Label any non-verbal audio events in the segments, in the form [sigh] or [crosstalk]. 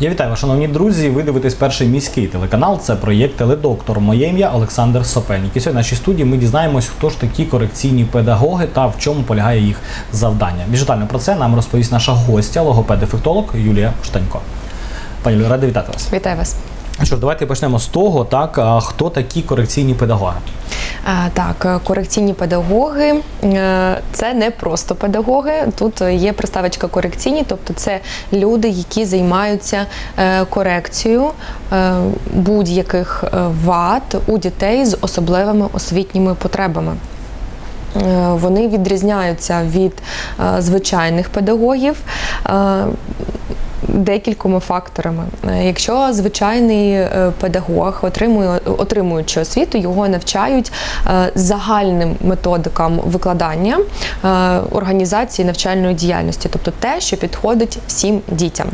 Я вітаю вас, шановні друзі. Ви дивитесь перший міський телеканал. Це проєкт Теледоктор. Моє ім'я Олександр Сопельник. І сьогодні в нашій студії ми дізнаємось, хто ж такі корекційні педагоги та в чому полягає їх завдання. Більш детально про це нам розповість наша гостя, логопед-дефектолог Юлія Штанько. Пані Юлія, радий вітати вас. Вітаю вас. Що ж, давайте почнемо з того, так хто такі корекційні педагоги? Так, е, корекційні педагоги е, це не просто педагоги. Тут є приставочка корекційні, тобто це люди, які займаються е, корекцією будь-яких вад у дітей з особливими освітніми потребами. Вони відрізняються від звичайних педагогів. Декількома факторами. Е, Якщо звичайний е, педагог отримує отримуючи освіту, його навчають е, загальним методикам викладання організації навчальної діяльності, тобто те, що підходить всім дітям.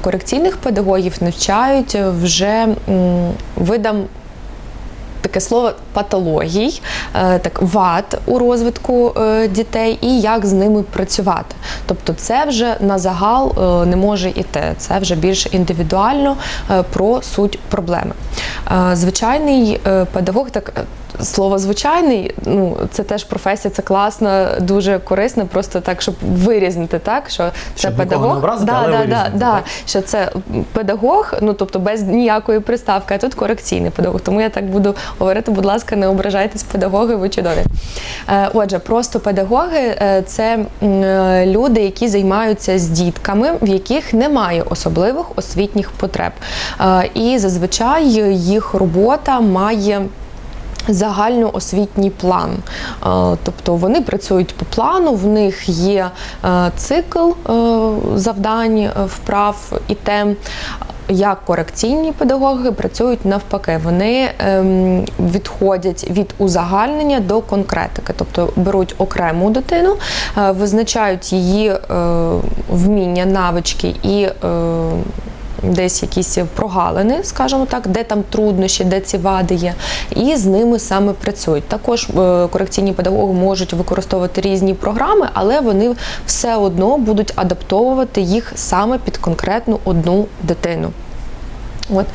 Корекційних педагогів навчають вже видам таке слово патологій, е, так вад у розвитку е, дітей і як з ними працювати. Тобто, це вже на загал е, не може іти. Це вже більш індивідуально про суть проблеми. Звичайний е, педагог, так е, слово звичайний, ну це теж професія, це класно, дуже корисно, просто так, щоб вирізнити, так що це Щоб педагог. не образити, да, але да, да, да, що це педагог, ну тобто без ніякої приставки, а тут корекційний педагог. Тому я так буду говорити, будь ласка, не ображайтесь, педагоги, ви чудові. Е, Отже, просто педагоги це люди, які займаються з дітками, в яких немає особливих освітніх потреб. І зазвичай їх робота має загальноосвітній план. Е, Тобто вони працюють по плану, в них є е, цикл е, завдань, вправ і тем. Як корекційні педагоги працюють навпаки, вони ем, відходять від узагальнення до конкретики, тобто беруть окрему дитину, визначають її вміння, навички і десь якісь прогалини, скажімо так, де там труднощі, де ці вади є, і з ними саме працюють. Також е, корекційні педагоги можуть використовувати різні програми, але вони все одно будуть адаптовувати їх саме під конкретну одну дитину. От.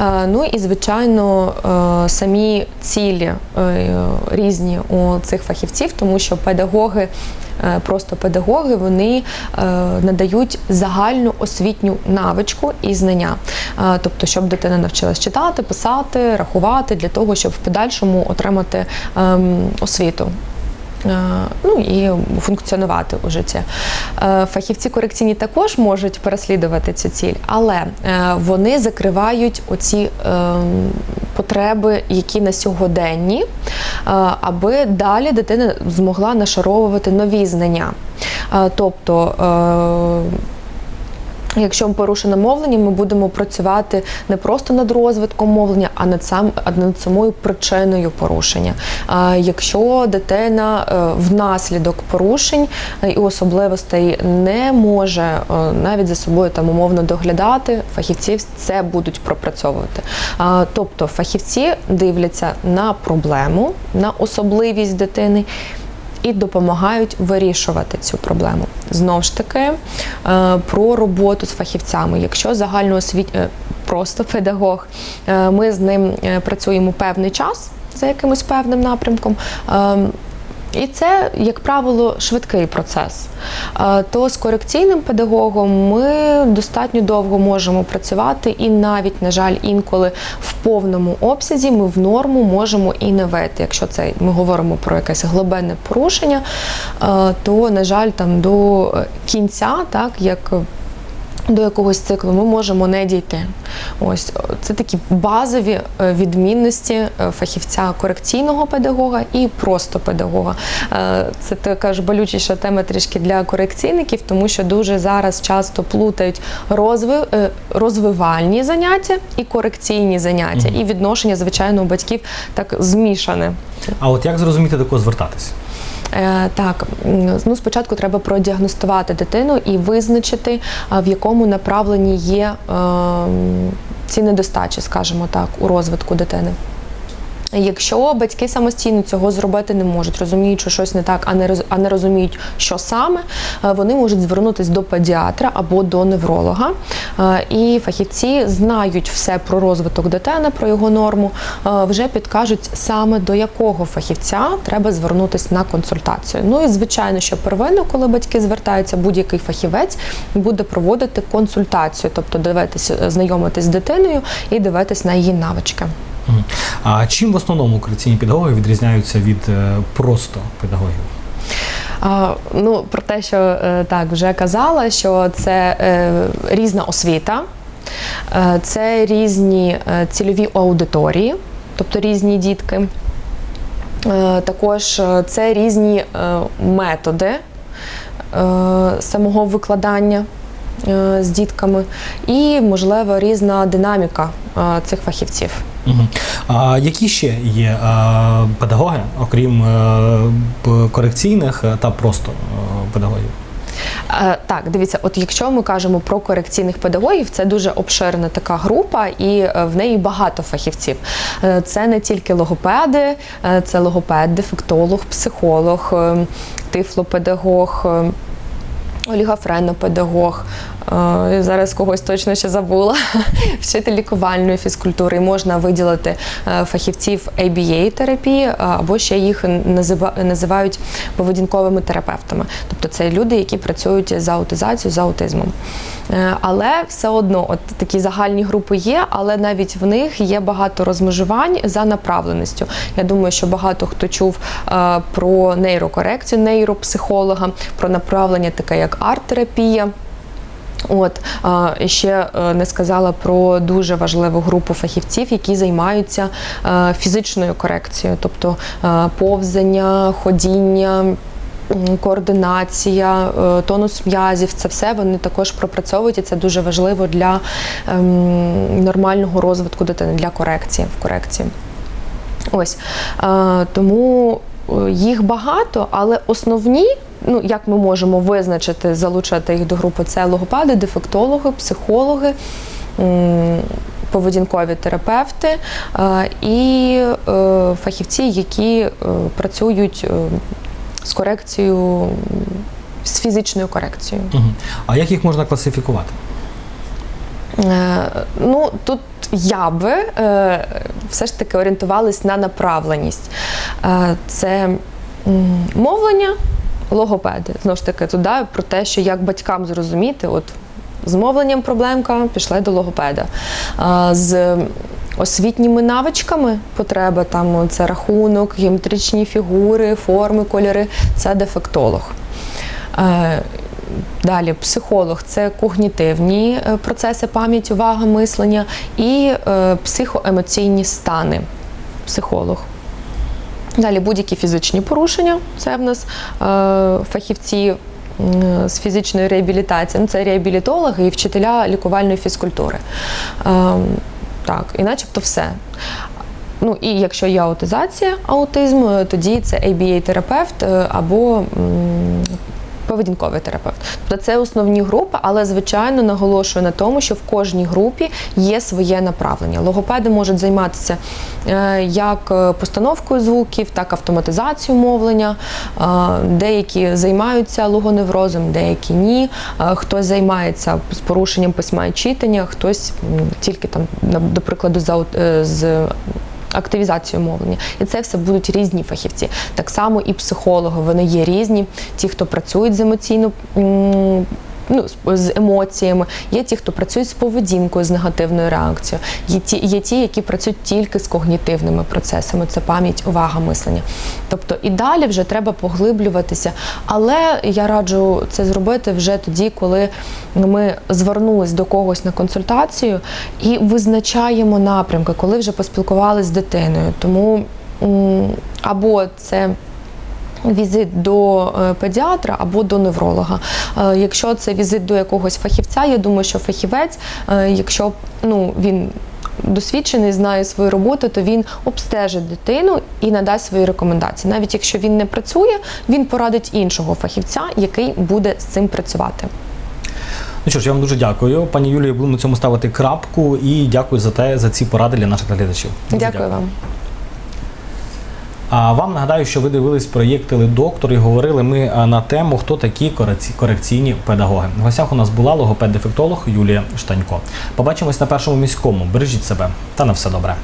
Е, Ну і звичайно, е, самі цілі е, різні у цих фахівців, тому що педагоги, просто педагоги, вони надають загальну освітню навичку і знання. Тобто, щоб дитина навчилась читати, писати, рахувати для того, щоб в подальшому отримати ем, освіту. Е, Ну і функціонувати у житті. Е, Фахівці корекційні також можуть переслідувати цю ціль, але е, вони закривають оці ем, потреби, які на сьогоденні, аби далі дитина змогла нашаровувати нові знання. Тобто Якщо порушено мовлення, ми будемо працювати не просто над розвитком мовлення, а над сам над самою причиною порушення. А якщо дитина е, внаслідок порушень е, і особливостей не може е, навіть за собою там умовно доглядати, фахівці це будуть пропрацьовувати. Тобто фахівці дивляться на проблему, на особливість дитини і допомагають вирішувати цю проблему. Знову ж таки, е, про роботу з фахівцями. Якщо загальноосвіт... е, просто педагог, е, ми з ним працюємо певний час за якимось певним напрямком. ем, І це, як правило, швидкий процес. То з корекційним педагогом ми достатньо довго можемо працювати, і навіть, на жаль, інколи в повному обсязі ми в норму можемо і не вийти. Якщо це ми говоримо про якесь глобенне порушення, е, то, на жаль, там до кінця, так як до якогось циклу ми можемо не дійти. Ось це такі базові е, відмінності е, фахівця корекційного педагога і просто педагога. Е, Це така ж болючіша тема трішки для корекційників, тому що дуже зараз часто плутають розви, розвивальні заняття і корекційні заняття, і відношення, звичайно, у батьків так змішане. А от як зрозуміти до кого звертатись? Е, Так, ну спочатку треба продіагностувати дитину і визначити, в якому направленні є ем, ці недостачі, скажімо так, у розвитку дитини. Якщо батьки самостійно цього зробити не можуть, розуміють, що щось не так, а не а не розуміють, що саме, е, вони можуть звернутися до педіатра або до невролога. Е, І фахівці знають все про розвиток дитини, про його норму, е, вже підкажуть саме до якого фахівця треба звернутися на консультацію. Ну і звичайно, що первинно, коли батьки звертаються, будь-який фахівець буде проводити консультацію, тобто дивитися, знайомитись з дитиною і дивитись на її навички. А чим в основному корекційні педагоги відрізняються від е, просто педагогів? Ну, про те, що е, так вже казала, що це е, різна освіта, е, це різні е, цільові аудиторії, тобто різні дітки. Е, також це різні е, методи е, самого викладання. Е, З дітками і, можливо, різна динаміка е, цих фахівців. А які ще є е, педагоги, окрім корекційних та просто педагогів? Так, дивіться, от якщо ми кажемо про корекційних педагогів, це дуже обширна така група, і в неї багато фахівців. Це не тільки логопеди, це логопед, дефектолог, психолог, е, тифлопедагог. Олігофренопедагог, е, зараз когось точно ще забула, [laughs] вчитель лікувальної фізкультури. Можна виділити е, фахівців ABA-терапії, е, або ще їх називають поведінковими терапевтами. Тобто це люди, які працюють з аутизацією, з аутизмом. Але все одно, от такі загальні групи є, але навіть в них є багато розмежувань за направленістю. Я думаю, що багато хто чув про нейрокорекцію нейропсихолога, про направлення таке як арт-терапія. От ще е, не сказала про дуже важливу групу фахівців, які займаються е, фізичною корекцією, тобто е, повзання, ходіння. Координація, тонус м'язів, це все вони також пропрацьовують, і це дуже важливо для ем, нормального розвитку дитини, для корекції в корекції. Ось тому їх багато, але основні, ну як ми можемо визначити, залучати їх до групи, це логопеди, дефектологи, психологи. Поведінкові терапевти і е, фахівці, які е, працюють е, з корекцією, з фізичною корекцією. А як їх можна класифікувати? Ну, тут я би все ж таки орієнтувалась на направленість. Це мовлення, логопеди. Знову ж таки, туди про те, що як батькам зрозуміти, от з мовленням проблемка, пішли до логопеда. Е, З освітніми навичками потреба, там це рахунок, геометричні фігури, форми, кольори, це дефектолог. Е, Далі психолог це когнітивні е, процеси пам'ять, увага, мислення і е, психоемоційні стани. Психолог. Далі будь-які фізичні порушення. Це в нас е, фахівці з фізичної реабілітації. Ну, це реабілітологи і вчителя лікувальної фізкультури. Е, так, і начебто все. Ну і якщо є аутизація, аутизм, е, тоді це ABA-терапевт е, або поведінковий терапевт. Тобто це основні групи, але звичайно наголошую на тому, що в кожній групі є своє направлення. Логопеди можуть займатися е, як е, постановкою звуків, так і автоматизацією мовлення. Е, Деякі займаються логоневрозом, деякі ні. Хтось займається з порушенням письма і читання, хтось тільки там, до прикладу, з активізацію мовлення. І це все будуть різні фахівці. Так само і психологи, вони є різні. Ті, хто працюють з емоційно. Ну, з емоціями, є ті, хто працюють з поведінкою, з негативною реакцією. Є ті, є ті, які працюють тільки з когнітивними процесами, це пам'ять, увага, мислення. Тобто і далі вже треба поглиблюватися. Але я раджу це зробити вже тоді, коли ми звернулись до когось на консультацію і визначаємо напрямки, коли вже поспілкувалися з дитиною. Тому або це візит до е, педіатра або до невролога. Е, Якщо це візит до якогось фахівця, я думаю, що фахівець, е, якщо ну, він досвідчений, знає свою роботу, то він обстежить дитину і надасть свої рекомендації. Навіть якщо він не працює, він порадить іншого фахівця, який буде з цим працювати. Ну що ж, я вам дуже дякую. Пані Юлію, будемо на цьому ставити крапку і дякую за те, за ці поради для наших глядачів. Дуже Дякую вам. А вам нагадаю, що ви дивились проєкт «Теледоктор» і говорили ми на тему, хто такі корекційні педагоги. В гостях у нас була логопед-дефектолог Юлія Штанько. Побачимось на першому міському. Бережіть себе та на все добре.